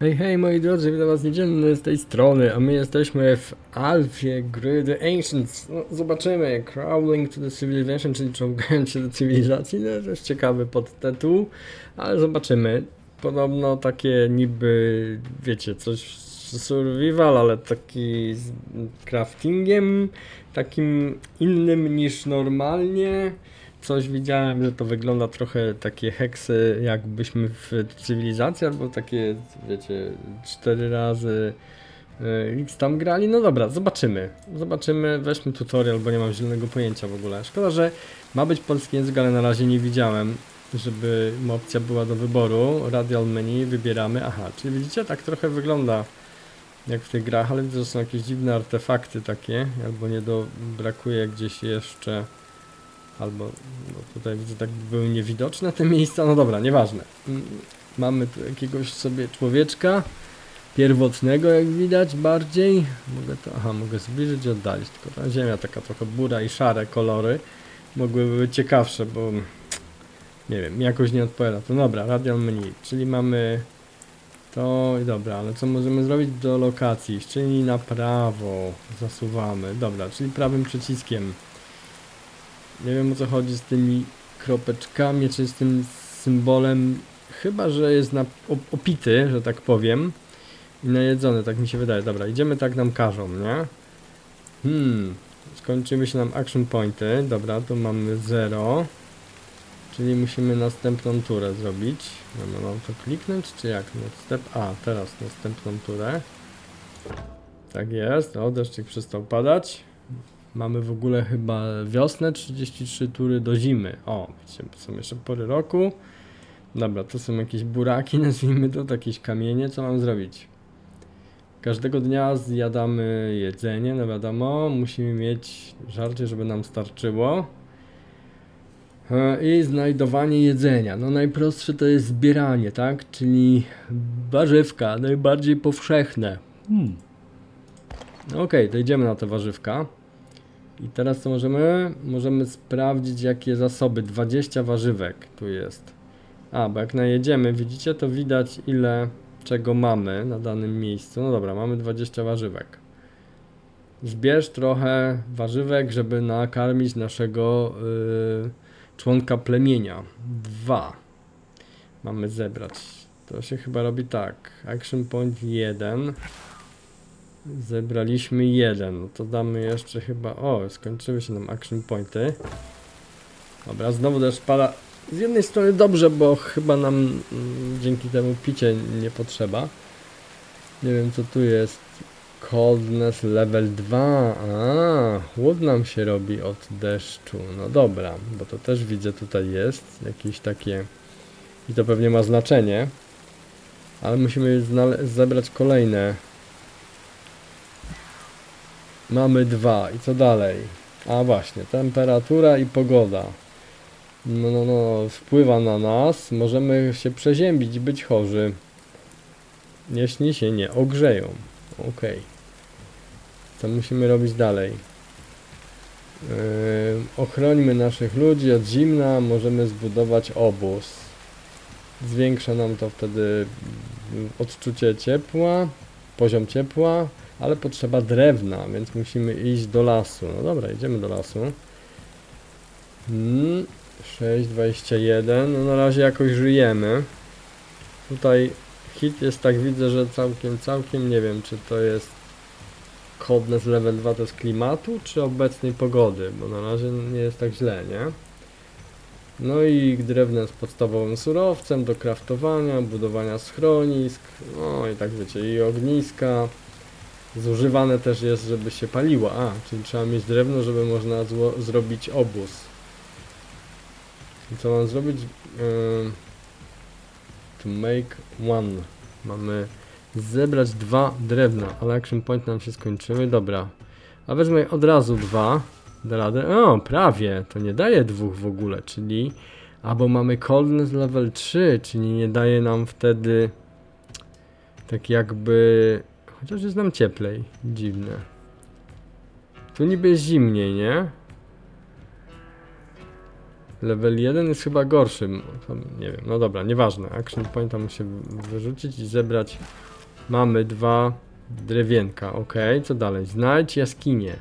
Hej, hej moi drodzy, witam was niedzielny z tej strony, a my jesteśmy w Alfie gry The Ancients. No, zobaczymy, Crawling to the Civilization, czyli czołgając się do cywilizacji, no to jest ciekawy podtytuł, ale zobaczymy. Podobno takie niby, wiecie, coś survival, ale taki z craftingiem, takim innym niż normalnie. Coś widziałem, że to wygląda trochę takie heksy, jakbyśmy w cywilizacji, albo takie, wiecie, cztery razy y, X tam grali. No dobra, zobaczymy. Zobaczymy, weźmy tutorial, bo nie mam zielonego pojęcia w ogóle. Szkoda, że ma być polski język, ale na razie nie widziałem, żeby opcja była do wyboru. Radial menu, wybieramy. Aha, czyli widzicie, tak trochę wygląda jak w tych grach, ale widzę, że są jakieś dziwne artefakty takie, albo nie do, brakuje gdzieś jeszcze Albo no tutaj widzę, tak były niewidoczne te miejsca. No dobra, nieważne. Mm, Mamy tu jakiegoś sobie człowieczka pierwotnego, jak widać, bardziej. Mogę to, aha, mogę zbliżyć i oddalić. Tylko ta ziemia taka trochę bura i szare kolory mogłyby być ciekawsze, bo nie wiem, jakoś nie odpowiada. To dobra, radial menu, czyli mamy to i dobra, ale co możemy zrobić do lokacji? Czyli na prawo zasuwamy. Dobra, czyli prawym przyciskiem. Nie wiem o co chodzi z tymi kropeczkami, czy z tym symbolem. Chyba, że jest na, op- opity, że tak powiem. I najedzony, tak mi się wydaje. Dobra, idziemy tak nam każą, nie? Hmm, skończyły się nam action pointy. Dobra, tu mamy 0. Czyli musimy następną turę zrobić. Dobra, mam to kliknąć, czy jak? Następ... A, teraz następną turę. Tak jest. O, deszczyk przestał padać. Mamy w ogóle chyba wiosnę, 33 tury do zimy. O, widzicie, są jeszcze pory roku. Dobra, to są jakieś buraki, nazwijmy to, to jakieś kamienie. Co mam zrobić? Każdego dnia zjadamy jedzenie, no wiadomo, musimy mieć żarcie, żeby nam starczyło. E, I znajdowanie jedzenia. No najprostsze to jest zbieranie, tak? Czyli warzywka, najbardziej powszechne. Hmm. Okej, to idziemy na te warzywka. I teraz co możemy? Możemy sprawdzić jakie zasoby. 20 warzywek tu jest. A, bo jak najedziemy, widzicie, to widać ile czego mamy na danym miejscu. No dobra, mamy 20 warzywek. Zbierz trochę warzywek, żeby nakarmić naszego yy, członka plemienia. Dwa. Mamy zebrać. To się chyba robi tak. Action point 1. Zebraliśmy jeden, no to damy jeszcze chyba, o, skończyły się nam action pointy. Dobra, znowu deszcz pada. Z jednej strony dobrze, bo chyba nam mm, dzięki temu picie nie potrzeba. Nie wiem co tu jest. Coldness level 2. A, chłód nam się robi od deszczu. No dobra, bo to też widzę tutaj jest. Jakieś takie... I to pewnie ma znaczenie. Ale musimy zebrać kolejne Mamy dwa. I co dalej? A właśnie, temperatura i pogoda. No, no, no, wpływa na nas. Możemy się przeziębić i być chorzy. Jeśli się nie ogrzeją. Okej. Co musimy robić dalej? Yy, ochrońmy naszych ludzi od zimna. Możemy zbudować obóz. Zwiększa nam to wtedy odczucie ciepła, poziom ciepła ale potrzeba drewna, więc musimy iść do lasu. No dobra, idziemy do lasu. Hmm, 6,21. No na razie jakoś żyjemy. Tutaj hit jest tak, widzę, że całkiem, całkiem nie wiem, czy to jest Coldness level 2 to jest klimatu, czy obecnej pogody, bo na razie nie jest tak źle, nie? No i drewno jest podstawowym surowcem do kraftowania, budowania schronisk, no i tak wiecie, i ogniska. Zużywane też jest, żeby się paliło. A, czyli trzeba mieć drewno, żeby można zrobić obóz. I co mam zrobić? Ym, to make one. Mamy zebrać dwa drewna, ale action point nam się skończyły. Dobra. A wezmę od razu dwa. Da radę? O, prawie. To nie daje dwóch w ogóle, czyli... Albo mamy coldness level 3, czyli nie daje nam wtedy... Tak jakby... Chociaż jest nam cieplej. Dziwne. Tu niby jest zimniej, nie? Level 1 jest chyba gorszym. Nie wiem, no dobra, nieważne. Action pointa muszę wy- wyrzucić i zebrać. Mamy dwa drewienka, ok. Co dalej? Znajdź jaskinię.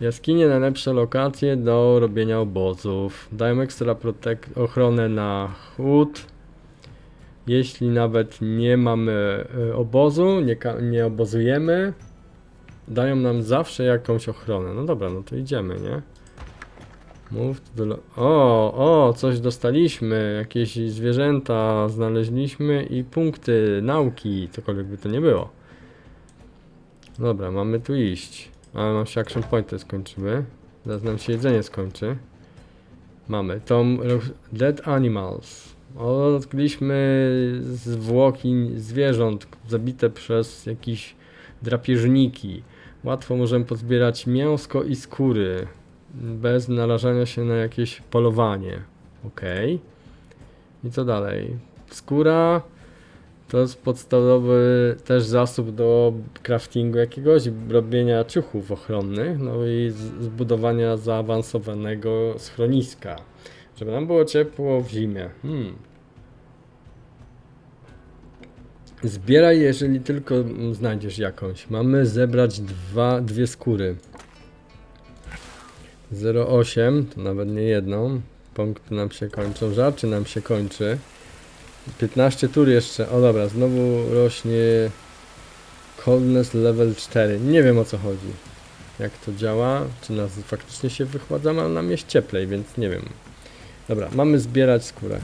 Jaskinie najlepsze lokacje do robienia obozów. Dają ekstra ochronę na chłód. Jeśli nawet nie mamy y, obozu, nie, nie obozujemy, dają nam zawsze jakąś ochronę. No dobra, no to idziemy, nie? Mów O, o, coś dostaliśmy. Jakieś zwierzęta znaleźliśmy i punkty nauki, cokolwiek by to nie było. Dobra, mamy tu iść. Ale nam się action pointy skończyły. Zaraz nam się jedzenie skończy. Mamy tom Dead Animals. Odkryliśmy zwłoki zwierząt zabite przez jakieś drapieżniki. Łatwo możemy pozbierać mięsko i skóry bez narażania się na jakieś polowanie. Ok. I co dalej? Skóra to jest podstawowy też zasób do craftingu jakiegoś, robienia ciuchów ochronnych, no i zbudowania zaawansowanego schroniska, żeby nam było ciepło w zimie. Hmm. Zbieraj, jeżeli tylko znajdziesz jakąś. Mamy zebrać dwa, dwie skóry. 0,8 to nawet nie jedną. Punkty nam się kończą, żarcie nam się kończy. 15 tur jeszcze. O dobra, znowu rośnie coldness level 4. Nie wiem o co chodzi. Jak to działa? Czy nas faktycznie się wychładzamy, ale nam jest cieplej, więc nie wiem. Dobra, mamy zbierać skórę.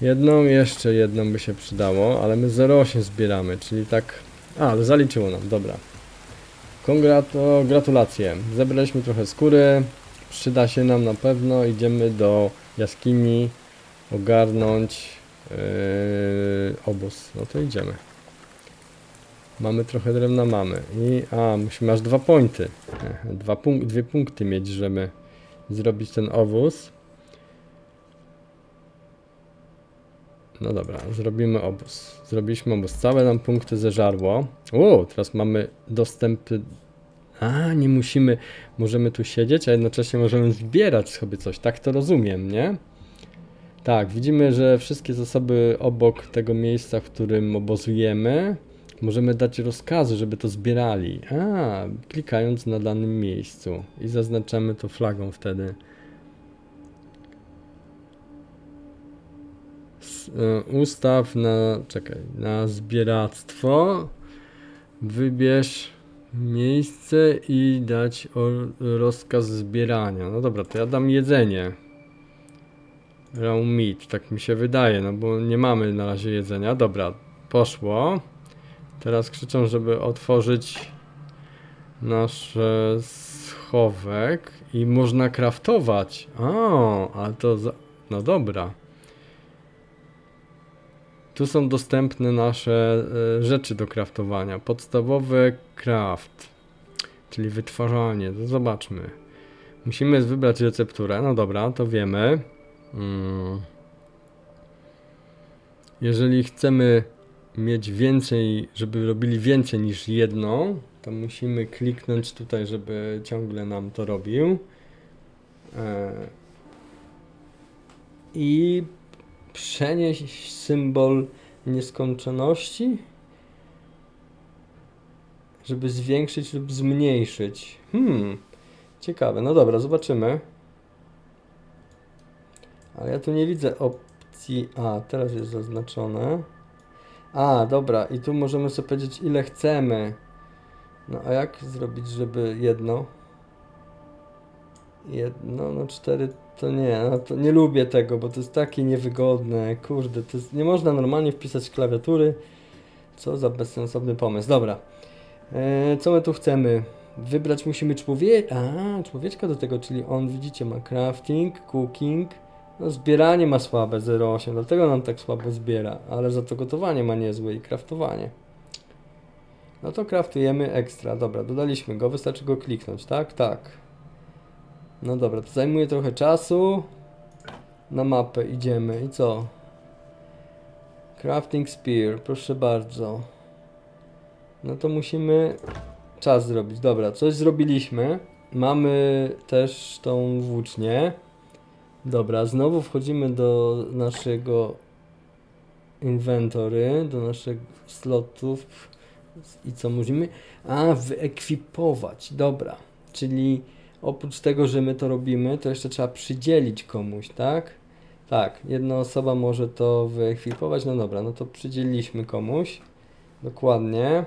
Jedną, jeszcze jedną by się przydało, ale my 0,8 zbieramy, czyli tak... A, ale zaliczyło nam, dobra. Kongrato, gratulacje. Zebraliśmy trochę skóry. Przyda się nam na pewno. Idziemy do jaskini ogarnąć yy, obóz. No to idziemy. Mamy trochę drewna, mamy. I a, musimy aż dwa pointy. Dwa punk dwie punkty mieć, żeby zrobić ten obóz. No dobra, zrobimy obóz. Zrobiliśmy obóz. Całe nam punkty zeżarło. O, teraz mamy dostęp. A, nie musimy. Możemy tu siedzieć, a jednocześnie możemy zbierać sobie coś. Tak to rozumiem, nie? Tak, widzimy, że wszystkie zasoby obok tego miejsca, w którym obozujemy, możemy dać rozkazy, żeby to zbierali. A, klikając na danym miejscu i zaznaczamy to flagą wtedy. E, Ustaw na, czekaj, na zbieractwo. Wybierz miejsce i dać rozkaz zbierania. No dobra, to ja dam jedzenie. Raw meat, tak mi się wydaje, no bo nie mamy na razie jedzenia. Dobra, poszło. Teraz krzyczą, żeby otworzyć nasz schowek i można kraftować. O, ale to za... no dobra. Tu są dostępne nasze e, rzeczy do kraftowania. Podstawowy craft, czyli wytwarzanie. To zobaczmy. Musimy wybrać recepturę. No dobra, to wiemy. Mm. Jeżeli chcemy mieć więcej, żeby robili więcej niż jedną, to musimy kliknąć tutaj, żeby ciągle nam to robił. E, I przenieść symbol nieskończoności, żeby zwiększyć lub zmniejszyć. Hmm, ciekawe. No dobra, zobaczymy. Ale ja tu nie widzę opcji. A, teraz jest zaznaczone. A, dobra, i tu możemy sobie powiedzieć, ile chcemy. No, a jak zrobić, żeby jedno? Jedno, no cztery to nie, no to nie lubię tego, bo to jest takie niewygodne, kurde, to jest, nie można normalnie wpisać klawiatury. Co za bezsensowny pomysł. Dobra, e, co my tu chcemy? Wybrać musimy człowieka, a człowieczka do tego, czyli on, widzicie, ma crafting, cooking, no zbieranie ma słabe 0,8, dlatego nam tak słabo zbiera, ale za to gotowanie ma niezłe i craftowanie. No to craftujemy ekstra, dobra, dodaliśmy go, wystarczy go kliknąć, tak? Tak. No dobra, to zajmuje trochę czasu. Na mapę idziemy i co? Crafting Spear, proszę bardzo. No to musimy czas zrobić. Dobra, coś zrobiliśmy. mamy też tą włócznię. Dobra, znowu wchodzimy do naszego inwentory, do naszych slotów i co musimy? A, wyekwipować, dobra. Czyli oprócz tego, że my to robimy, to jeszcze trzeba przydzielić komuś, tak? Tak, jedna osoba może to wyekwipować, no dobra, no to przydzieliliśmy komuś, dokładnie.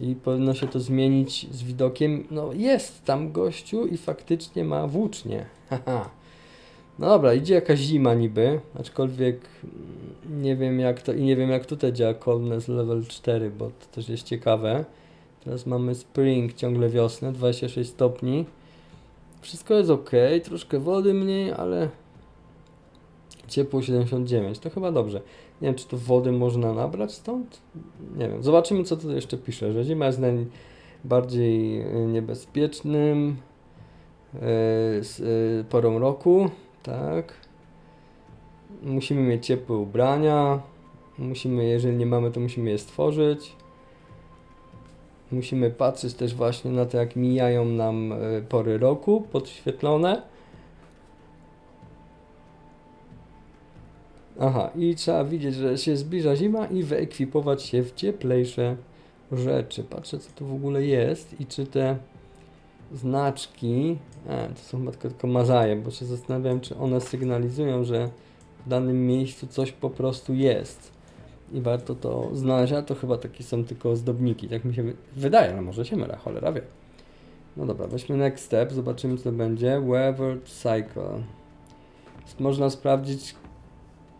I powinno się to zmienić z widokiem, no jest tam gościu i faktycznie ma włócznie, haha. No dobra, idzie jakaś zima niby, aczkolwiek nie wiem jak to i nie wiem jak tutaj działa coldness level 4, bo to też jest ciekawe. Teraz mamy spring, ciągle wiosnę, 26 stopni. Wszystko jest ok, troszkę wody mniej, ale ciepło 79, to chyba dobrze. Nie wiem, czy to wody można nabrać stąd? Nie wiem, zobaczymy co tutaj jeszcze pisze, że zima jest najbardziej y, niebezpiecznym y, y, porą roku, tak. Musimy mieć ciepłe ubrania, musimy, jeżeli nie mamy, to musimy je stworzyć. Musimy patrzeć też właśnie na to, jak mijają nam y, pory roku podświetlone. Aha, i trzeba widzieć, że się zbliża zima i wyekwipować się w cieplejsze rzeczy. Patrzę, co to w ogóle jest i czy te znaczki, e, to są chyba tylko, tylko mazaje, bo się zastanawiam, czy one sygnalizują, że w danym miejscu coś po prostu jest. I warto to znaleźć, a to chyba takie są tylko ozdobniki, tak mi się wy- wydaje, ale może się mylę, cholera wie. No dobra, weźmy next step, zobaczymy co będzie. Weather cycle. Można sprawdzić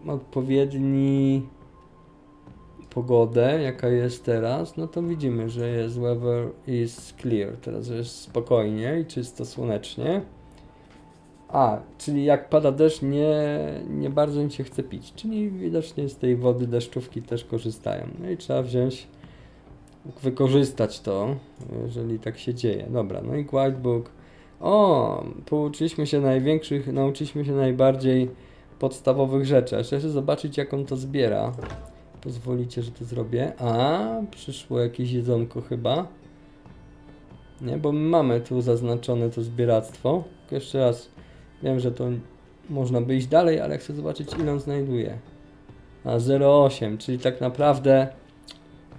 odpowiedni pogodę, jaka jest teraz, no to widzimy, że jest weather is clear, teraz jest spokojnie i czysto słonecznie. A, czyli jak pada deszcz, nie, nie bardzo im się chce pić, czyli widocznie z tej wody deszczówki też korzystają. No i trzeba wziąć, wykorzystać to, jeżeli tak się dzieje. Dobra, no i Whitebook. O, pouczyliśmy się największych, nauczyliśmy się najbardziej podstawowych rzeczy. Jeszcze zobaczyć, jak on to zbiera. Pozwolicie, że to zrobię. A, przyszło jakieś jedzonko chyba. Nie, bo my mamy tu zaznaczone to zbieractwo. Jeszcze raz, wiem, że to można by iść dalej, ale chcę zobaczyć, ile on znajduje. A 0,8, czyli tak naprawdę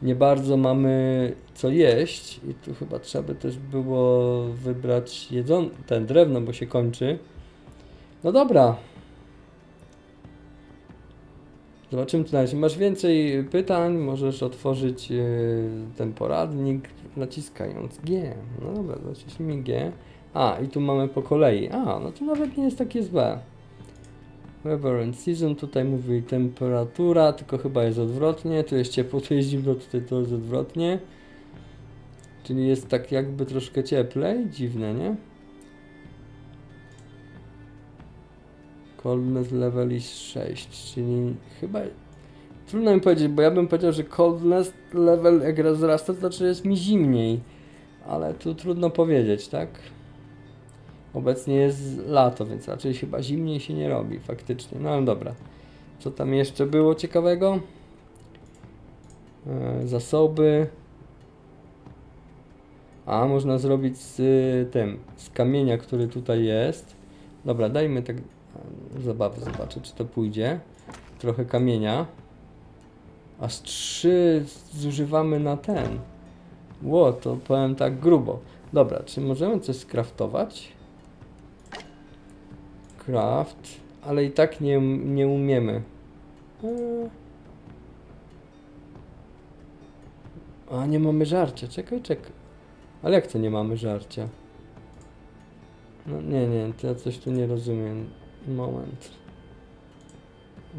nie bardzo mamy co jeść. I tu chyba trzeba by też było wybrać jedzon ten drewno, bo się kończy. No dobra, Zobaczymy co na razie. Masz więcej pytań, możesz otworzyć yy, ten poradnik naciskając G. No dobra, naciśnij G. A, i tu mamy po kolei. A, no to nawet nie jest takie złe. Weather and season, tutaj mówi temperatura, tylko chyba jest odwrotnie. Tu jest ciepło, tu jest zimno, tutaj to jest odwrotnie. Czyli jest tak jakby troszkę cieplej. Dziwne, nie? Coldness level is 6, czyli chyba... Trudno mi powiedzieć, bo ja bym powiedział, że coldness level jak wzrasta, to znaczy jest mi zimniej. Ale tu trudno powiedzieć, tak? Obecnie jest lato, więc raczej chyba zimniej się nie robi, faktycznie. No ale dobra. Co tam jeszcze było ciekawego? E, zasoby. A, można zrobić z y, tym, z kamienia, który tutaj jest. Dobra, dajmy tak zabawy, zobaczę czy to pójdzie. Trochę kamienia. Aż trzy zużywamy na ten. Ło, to powiem tak grubo. Dobra, czy możemy coś skraftować? Craft, ale i tak nie, nie umiemy. A, nie mamy żarcia, czekaj, czekaj. Ale jak to nie mamy żarcia? No nie, nie, to ja coś tu nie rozumiem. Moment.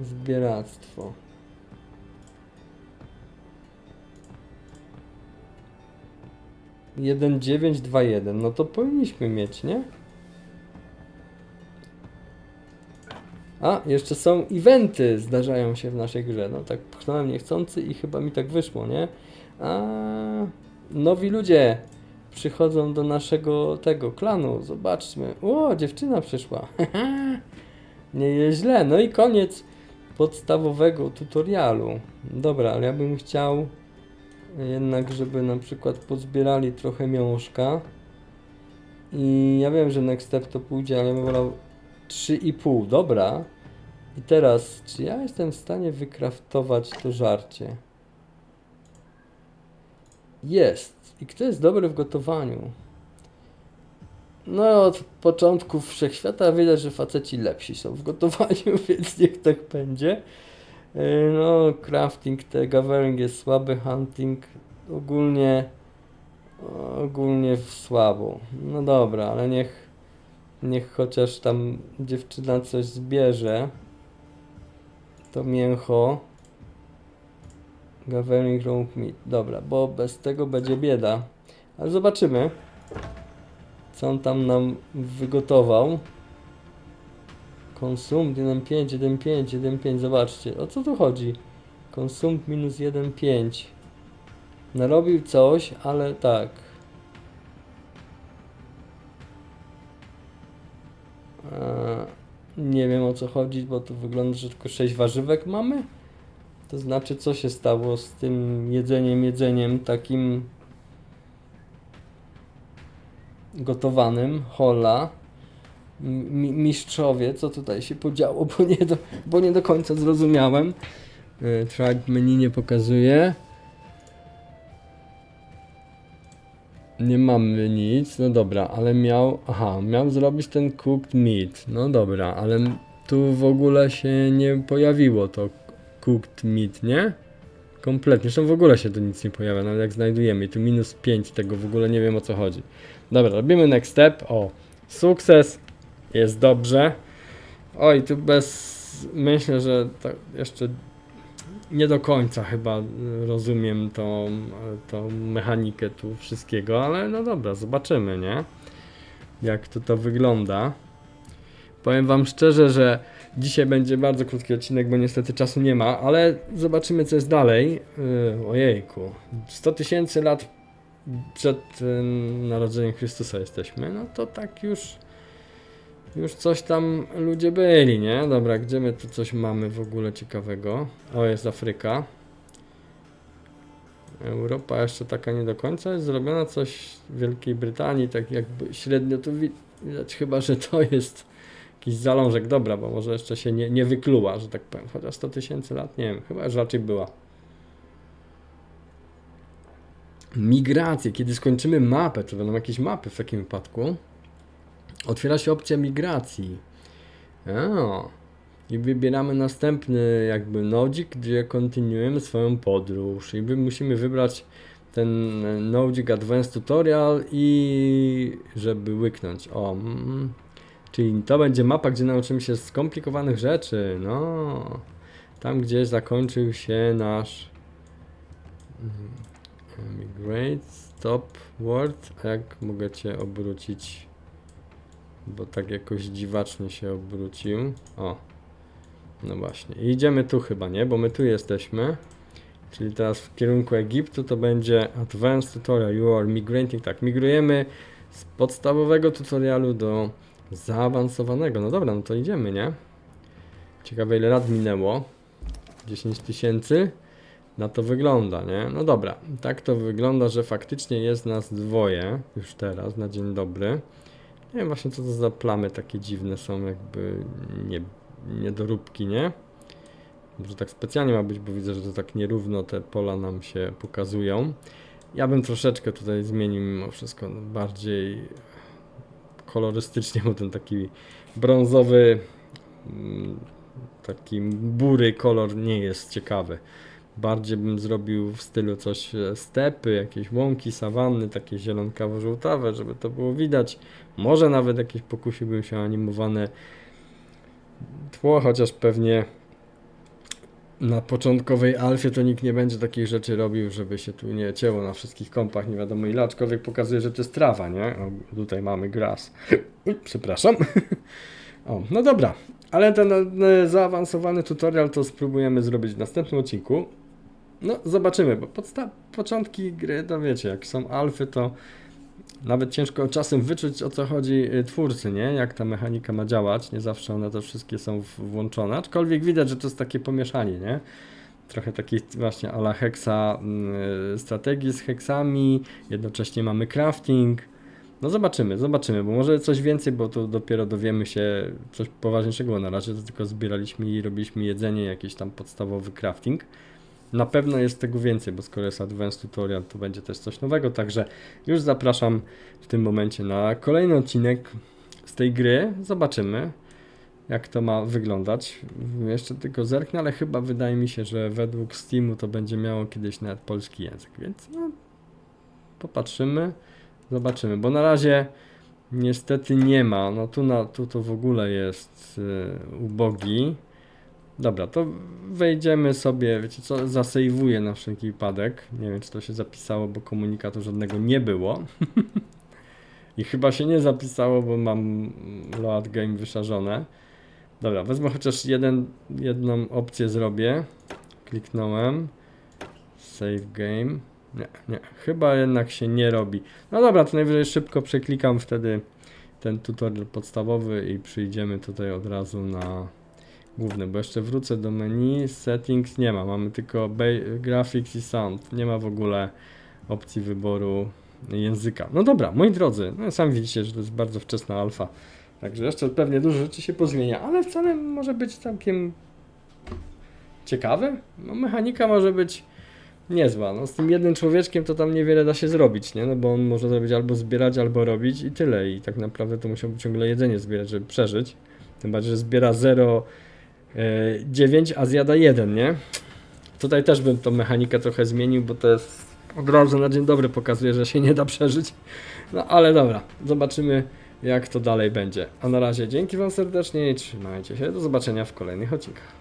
Zbieractwo. Jeden dziewięć dwa jeden. No to powinniśmy mieć, nie? A, jeszcze są eventy zdarzają się w naszej grze. No tak pchnąłem niechcący i chyba mi tak wyszło, nie? A nowi ludzie przychodzą do naszego tego klanu. Zobaczmy. O, dziewczyna przyszła. Nie jest źle. No i koniec podstawowego tutorialu. Dobra, ale ja bym chciał jednak, żeby na przykład pozbierali trochę miążka. I ja wiem, że next step to pójdzie, ale bym wolał 3,5. Dobra. I teraz, czy ja jestem w stanie wykraftować to żarcie? Jest. I kto jest dobry w gotowaniu? No, od początków wszechświata widać, że faceci lepsi są w gotowaniu, więc niech tak będzie. Yy, No, crafting, te gathering jest słaby, hunting ogólnie ogólnie słabo. No dobra, ale niech niech chociaż tam dziewczyna coś zbierze. To mięcho. Gathering rope meat. Dobra, bo bez tego będzie bieda. Ale zobaczymy. Co on tam nam wygotował. Consumed 1.5, 1.5, 1.5. Zobaczcie, o co tu chodzi? Consumed minus 1.5. Narobił coś, ale tak. Nie wiem o co chodzi, bo tu wygląda, że tylko 6 warzywek mamy. To znaczy, co się stało z tym jedzeniem, jedzeniem takim gotowanym, hola. Mi- mistrzowie, co tutaj się podziało, bo nie do, bo nie do końca zrozumiałem. Yy, Tribe menu nie pokazuje. Nie mamy nic, no dobra, ale miał, aha, miał zrobić ten cooked meat, no dobra, ale tu w ogóle się nie pojawiło to cooked meat, nie? Kompletnie, zresztą w ogóle się tu nic nie pojawia, nawet jak znajdujemy, i tu minus 5 tego, w ogóle nie wiem o co chodzi. Dobra, robimy next step, o, sukces, jest dobrze. Oj, tu bez, myślę, że jeszcze nie do końca chyba rozumiem tą, tą mechanikę tu wszystkiego, ale no dobra, zobaczymy, nie? Jak to to wygląda. Powiem wam szczerze, że dzisiaj będzie bardzo krótki odcinek, bo niestety czasu nie ma, ale zobaczymy co jest dalej. Yy, ojejku, 100 tysięcy lat przed y, narodzeniem Chrystusa jesteśmy, no to tak już już coś tam ludzie byli, nie? Dobra, gdzie my tu coś mamy w ogóle ciekawego? O, jest Afryka. Europa jeszcze taka nie do końca jest zrobiona, coś w Wielkiej Brytanii, tak jakby średnio tu wi- widać chyba, że to jest jakiś zalążek, dobra, bo może jeszcze się nie, nie wykluła, że tak powiem, chociaż 100 tysięcy lat, nie wiem, chyba już raczej była. Migracje, kiedy skończymy mapę, to będą jakieś mapy w takim wypadku, otwiera się opcja migracji. O. I wybieramy następny jakby nodzik, gdzie kontynuujemy swoją podróż. I musimy wybrać ten nodzik Advanced Tutorial i żeby łyknąć. O, mm, czyli to będzie mapa, gdzie nauczymy się skomplikowanych rzeczy. No, tam gdzie zakończył się nasz mm, Migrate, Stop, Word. A jak mogę Cię obrócić? Bo tak jakoś dziwacznie się obrócił. O. No właśnie. I idziemy tu chyba, nie? Bo my tu jesteśmy. Czyli teraz w kierunku Egiptu to będzie Advanced Tutorial. You are migrating. Tak, migrujemy z podstawowego tutorialu do zaawansowanego. No dobra, no to idziemy, nie? Ciekawe ile lat minęło. 10 tysięcy. Na to wygląda, nie? No dobra, tak to wygląda, że faktycznie jest nas dwoje już teraz, na dzień dobry. Nie wiem właśnie co to za plamy takie dziwne są, jakby nie, niedoróbki, nie? Może tak specjalnie ma być, bo widzę, że to tak nierówno te pola nam się pokazują. Ja bym troszeczkę tutaj zmienił mimo wszystko no, bardziej kolorystycznie, bo ten taki brązowy, mm, taki bury kolor nie jest ciekawy. Bardziej bym zrobił w stylu coś e, stepy, jakieś łąki, sawanny, takie zielonkawo-żółtawe, żeby to było widać. Może nawet jakieś pokusiłbym się animowane tło, chociaż pewnie na początkowej alfie to nikt nie będzie takich rzeczy robił, żeby się tu nie cięło na wszystkich kompach, nie wiadomo ile, aczkolwiek pokazuje, że to jest trawa, nie? O, tutaj mamy gras. Przepraszam. O, no dobra, ale ten e, zaawansowany tutorial to spróbujemy zrobić w następnym odcinku. No, zobaczymy, bo początki gry, to wiecie, jak są alfy, to nawet ciężko czasem wyczuć o co chodzi y, twórcy, nie? Jak ta mechanika ma działać. Nie zawsze one to wszystkie są włączone, aczkolwiek widać, że to jest takie pomieszanie, nie? Trochę takiej właśnie ala hexa y, strategii z heksami, jednocześnie mamy crafting. No zobaczymy, zobaczymy, bo może coś więcej, bo tu dopiero dowiemy się coś poważniejszego, na razie to tylko zbieraliśmy i robiliśmy jedzenie, jakiś tam podstawowy crafting. Na pewno jest tego więcej, bo skoro jest Advanced Tutorial, to będzie też coś nowego, także już zapraszam w tym momencie na kolejny odcinek z tej gry. Zobaczymy, jak to ma wyglądać. Jeszcze tylko zerknę, ale chyba wydaje mi się, że według Steamu to będzie miało kiedyś nawet polski język, więc no, popatrzymy, zobaczymy, bo na razie niestety nie ma. No tu, na, tu to w ogóle jest y, ubogi. Dobra, to wejdziemy sobie, wiecie co, zasejwuję na wszelki wypadek. Nie wiem, czy to się zapisało, bo komunikatu żadnego nie było. I chyba się nie zapisało, bo mam load game wyszarzone. Dobra, wezmę chociaż jeden, jedną opcję zrobię. Kliknąłem. Save game. Nie, nie, chyba jednak się nie robi. No dobra, to najwyżej szybko przeklikam wtedy ten tutorial podstawowy i przyjdziemy tutaj od razu na główny, bo jeszcze wrócę do menu, settings nie ma, mamy tylko graphics i sound, nie ma w ogóle opcji wyboru języka. No dobra, moi drodzy, no sami widzicie, że to jest bardzo wczesna alfa, także jeszcze pewnie dużo rzeczy się pozmienia, ale wcale może być całkiem ciekawy. No mechanika może być niezła. No, z tym jednym człowieczkiem to tam niewiele da się zrobić, nie? No bo on może zrobić albo zbierać, albo robić i tyle. I tak naprawdę to musiałby ciągle jedzenie zbierać, żeby przeżyć. Tym bardziej, że zbiera 0,9, a zjada 1, nie? Tutaj też bym tą mechanikę trochę zmienił, bo to jest od razu na dzień dobry pokazuje, że się nie da przeżyć. No ale dobra, zobaczymy jak to dalej będzie. A na razie dzięki Wam serdecznie i trzymajcie się. Do zobaczenia w kolejnych odcinkach.